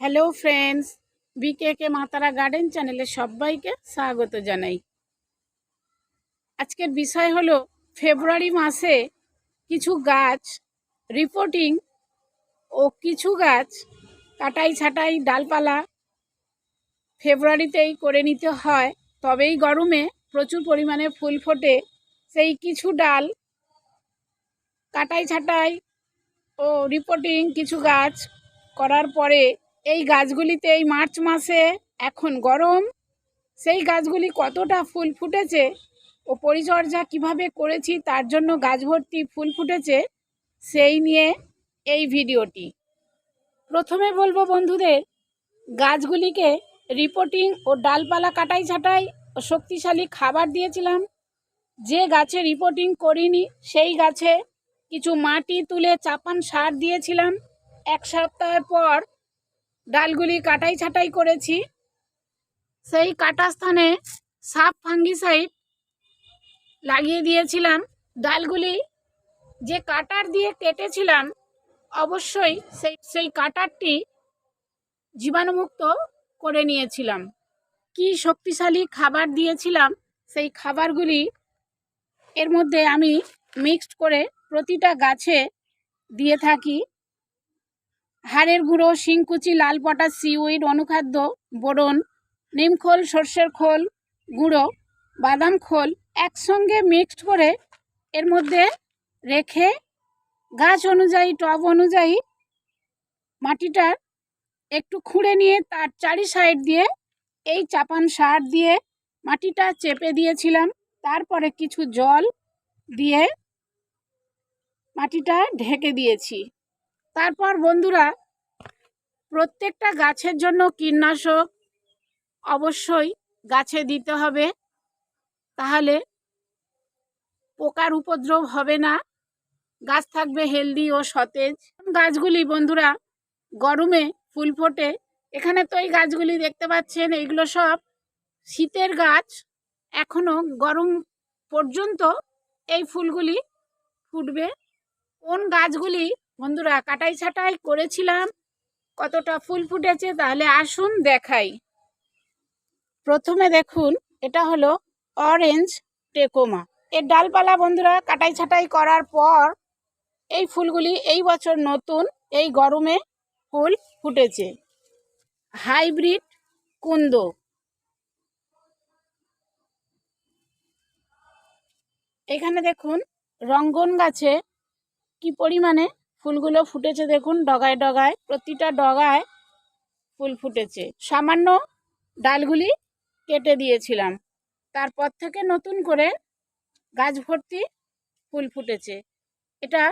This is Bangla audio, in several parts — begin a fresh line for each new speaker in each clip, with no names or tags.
হ্যালো ফ্রেন্ডস বিকে কে মাতারা গার্ডেন চ্যানেলে সবাইকে স্বাগত জানাই। আজকের বিষয় হলো ফেব্রুয়ারি মাসে কিছু গাছ রিপোর্টিং ও কিছু গাছ কাটাই ছাটাই ডালপালা ফেব্রুয়ারিতেই করে নিতে হয়। তবেই গরমে প্রচুর পরিমাণে ফুল ফোটে। সেই কিছু ডাল কাটাই ছাটাই ও রিপোর্টিং কিছু গাছ করার পরে এই গাছগুলিতে এই মার্চ মাসে এখন গরম। সেই গাছগুলি কতটা ফুল ফুটেছে ও পরিচর্যা কীভাবে করেছি তার জন্য গাছ ভর্তি ফুল ফুটেছে সেই নিয়ে এই ভিডিওটি। প্রথমে বলব বন্ধুদের, গাছগুলিকে রিপোর্টিং ও ডালপালা কাটাই ছাটাই ও শক্তিশালী খাবার দিয়েছিলাম। যে গাছে রিপোর্টিং করিনি সেই গাছে কিছু মাটি তুলে চাপান সার দিয়েছিলাম। এক সপ্তাহের পর ডালগুলি কাটাই ছাটাই করেছি। সেই কাটা স্থানে সাপ ফাঙ্গিসাইড লাগিয়ে দিয়েছিলাম। ডালগুলি যে কাটার দিয়ে কেটেছিলাম, অবশ্যই সেই সেই কাটারটি জীবাণুমুক্ত করে নিয়েছিলাম। কি শক্তিশালী খাবার দিয়েছিলাম, সেই খাবারগুলি এর মধ্যে আমি মিক্সড করে প্রতিটা গাছে দিয়ে থাকি। হাড়ের গুঁড়ো শিংকুচি লাল পটাশ, সিউইড, অনুখাদ্য, বোরন নিমখোল সর্ষের খোল গুঁড়ো, বাদাম খোল একসঙ্গে মিক্সড করে এর মধ্যে রেখে গাছ অনুযায়ী, টব অনুযায়ী মাটিটার একটু খুঁড়ে নিয়ে তার চারি সাইড দিয়ে এই চাপান সার দিয়ে মাটিটা চেপে দিয়েছিলাম। তারপরে কিছু জল দিয়ে মাটিটা ঢেকে দিয়েছি। তারপর বন্ধুরা, প্রত্যেকটা গাছের জন্য কীটনাশক অবশ্যই গাছে দিতে হবে। তাহলে পোকার উপদ্রব হবে না। গাছ থাকবে হেলদি ও সতেজ। গাছগুলি বন্ধুরা, গরমে ফুল ফোটে। এখানে তো এই গাছগুলি দেখতে পাচ্ছেন এইগুলো সব শীতের গাছ। এখনও গরম পর্যন্ত এই ফুলগুলি ফুটবে। কোন গাছগুলি বন্ধুরা, কাটাই ছাটাই করেছিলাম। কতটা ফুল ফুটেছে তাহলে আসুন দেখাই। প্রথমে দেখুন, এটা হলো অরেঞ্জ টেকোমা। এর ডালপালা বন্ধুরা, কাটাই ছাটাই করার পর এই ফুলগুলি এই বছর নতুন, এই গরমে ফুল ফুটেছে। হাইব্রিড কুন্দ। এখানে দেখুন, রঙ্গন গাছে কি পরিমাণে ফুলগুলো ফুটেছে দেখুন, ডগায় ডগায়, প্রতিটা ডগায় ফুল ফুটেছে। সামান্য ডালগুলি কেটে দিয়েছিলাম। তারপর থেকে নতুন করে গাছ ভর্তি ফুল ফুটেছে। এটা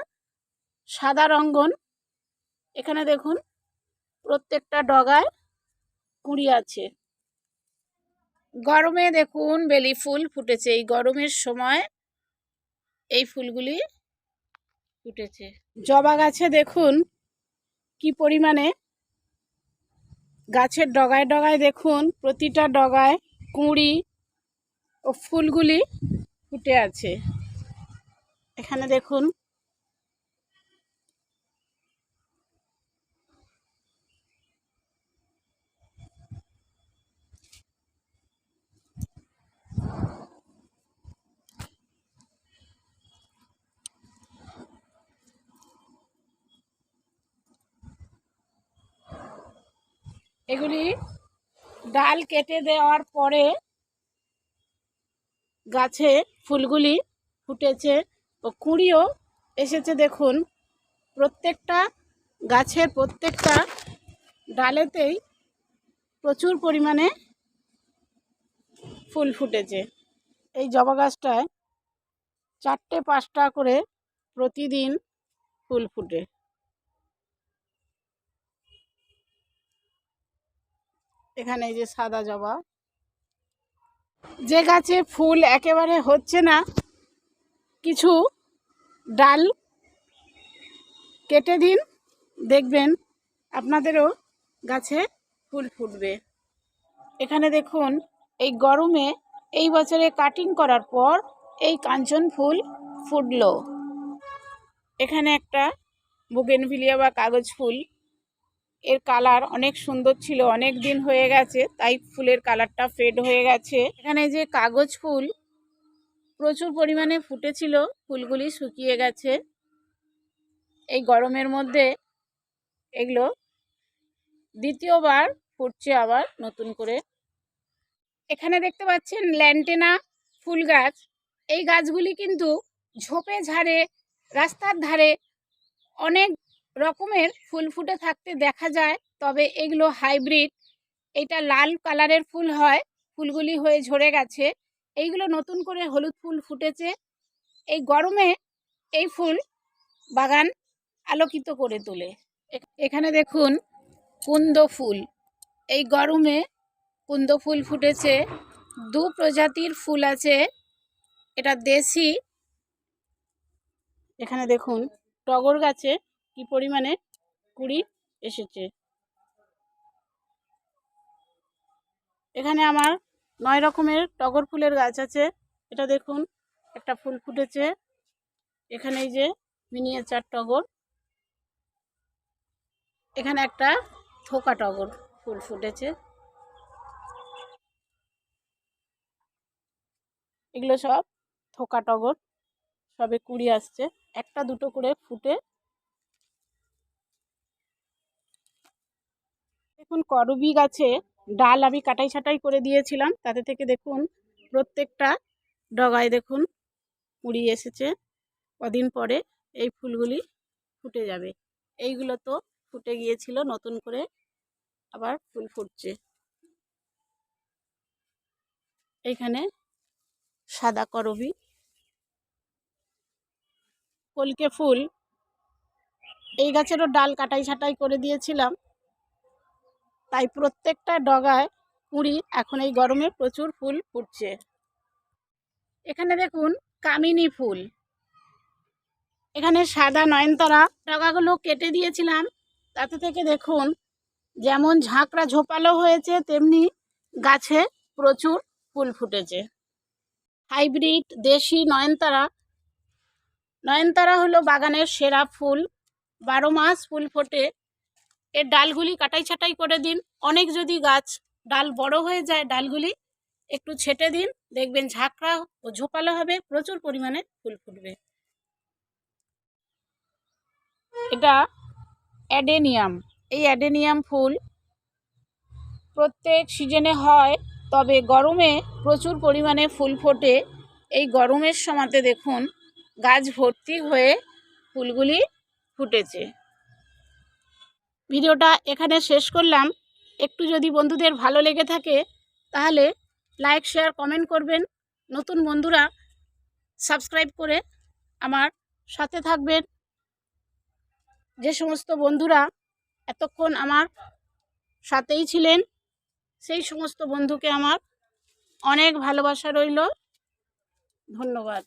সাদা রঙ্গন। এখানে দেখুন, প্রত্যেকটা ডগায় কুড়ি আছে। গরমে দেখুন, বেলি ফুল ফুটেছে। এই গরমের সময় এই ফুলগুলি ফুটেছে। জবা গাছে দেখুন কি পরিমাণে। গাছের ডগায় ডগায় দেখুন, প্রতিটা ডগায় কুঁড়ি ও ফুলগুলি ফুটে আছে। এখানে দেখুন এগুলি ডাল কেটে দেওয়ার পরে গাছে ফুলগুলি ফুটেছে ও কুঁড়িও এসেছে দেখুন। প্রত্যেকটা গাছের প্রত্যেকটা ডালেতেই প্রচুর পরিমাণে ফুল ফুটেছে। এই জবা গাছটায় চারটে পাঁচটা করে প্রতিদিন ফুল ফুটে। এখানে এই যে সাদা জবা। যে গাছে ফুল একেবারে হচ্ছে না, কিছু ডাল কেটে দিন, দেখবেন আপনাদেরও গাছে ফুল ফুটবে। এখানে দেখুন, এই গরমে এই বছরে কাটিং করার পর এই কাঞ্চন ফুল ফুটলো। এখানে একটা বুগেনভিলিয়া বা কাগজ ফুল এর কালার অনেক সুন্দর ছিল, অনেক দিন হয়ে গেছে, তাই ফুলের কালারটা ফেড হয়ে গেছে। এখানে যে কাগজ ফুল, প্রচুর পরিমাণে ফুটেছিল, ফুলগুলি শুকিয়ে গেছে। এই গরমের মধ্যে এগুলো দ্বিতীয়বার ফুটছে আবার নতুন করে। এখানে দেখতে পাচ্ছেন ল্যান্টেনা ফুল গাছ। এই গাছগুলি কিন্তু ঝোপে ঝাড়ে, রাস্তার ধারে অনেক রকমের ফুল ফুটে থাকতে দেখা যায়, তবে এগুলো হাইব্রিড। এটা লাল কালারের ফুল হয়, ফুলগুলি হয়ে ঝরে গেছে। এইগুলো নতুন করে হলুদ ফুল ফুটেছে। এই গরমে এই ফুল বাগান আলোকিত করে তোলে। এখানে দেখুন কুন্দ ফুল। এই গরমে কুন্দ ফুল ফুটেছে। দু প্রজাতির ফুল আছে। এটা দেশি। এখানে দেখুন টগর গাছে কি পরিমাণে কুড়ি এসেছে? এখানে আমার নয় রকমের টগর ফুলের গাছ আছে। এটা দেখুন, একটা ফুল ফুটেছে। এখানে এই যে মিনিয়েচার টগর। এখানে একটা থোকা টগর ফুল ফুটেছে। এগুলো সব থোকা টগর, সবে কুড়ি আসছে। একটা দুটো করে ফুটে দেখুন, করবি গাছে ডাল আমি কাটাই ছাটাই করে দিয়েছিলাম। তাতে থেকে দেখুন, প্রত্যেকটা ডগায় দেখুন কুড়ি এসেছে। কদিন পরে এই ফুলগুলি ফুটে যাবে। এইগুলো তো ফুটে গিয়েছিল, নতুন করে আবার ফুল ফুটছে। এইখানে সাদা করবি। কলকে ফুল। এই গাছেরও ডাল কাটাই ছাটাই করে দিয়েছিলাম। তাই প্রত্যেকটা ডগায় কুঁড়ি এখন এই গরমে প্রচুর ফুল ফুটছে। এখানে দেখুন কামিনী ফুল। এখানে সাদা নয়নতারা ডগাগুলো কেটে দিয়েছিলাম। তাতে থেকে দেখুন যেমন ঝাঁকড়া ঝোপালো হয়েছে, তেমনি গাছে প্রচুর ফুল ফুটেছে। হাইব্রিড দেশি নয়নতারা। নয়নতারা হলো বাগানের সেরা ফুল। বারো মাস ফুল ফোটে। এর ডালগুলি কাটাই ছাটাই করে দিন। অনেক যদি গাছ ডাল বড় হয়ে যায়, ডালগুলি একটু ছেটে দিন। দেখবেন ঝাঁকড়া ও ঝোপালো হবে, প্রচুর পরিমাণে ফুল ফুটবে। এটা অ্যাডেনিয়াম। এই অ্যাডেনিয়াম ফুল প্রত্যেক সিজনে হয়, তবে গরমে প্রচুর পরিমাণে ফুল ফোটে। এই গরমের সময়তে দেখুন, গাছ ভর্তি হয়ে ফুলগুলি ফুটেছে। ভিডিওটা এখানে শেষ করলাম। একটু যদি বন্ধুদের ভালো লেগে থাকে, তাহলে লাইক শেয়ার কমেন্ট করবেন। নতুন বন্ধুরা সাবস্ক্রাইব করে আমার সাথে থাকবেন। যে সমস্ত বন্ধুরা এতক্ষণ আমার সাথেই ছিলেন, সেই সমস্ত বন্ধুকে আমার অনেক ভালোবাসা রইল। ধন্যবাদ।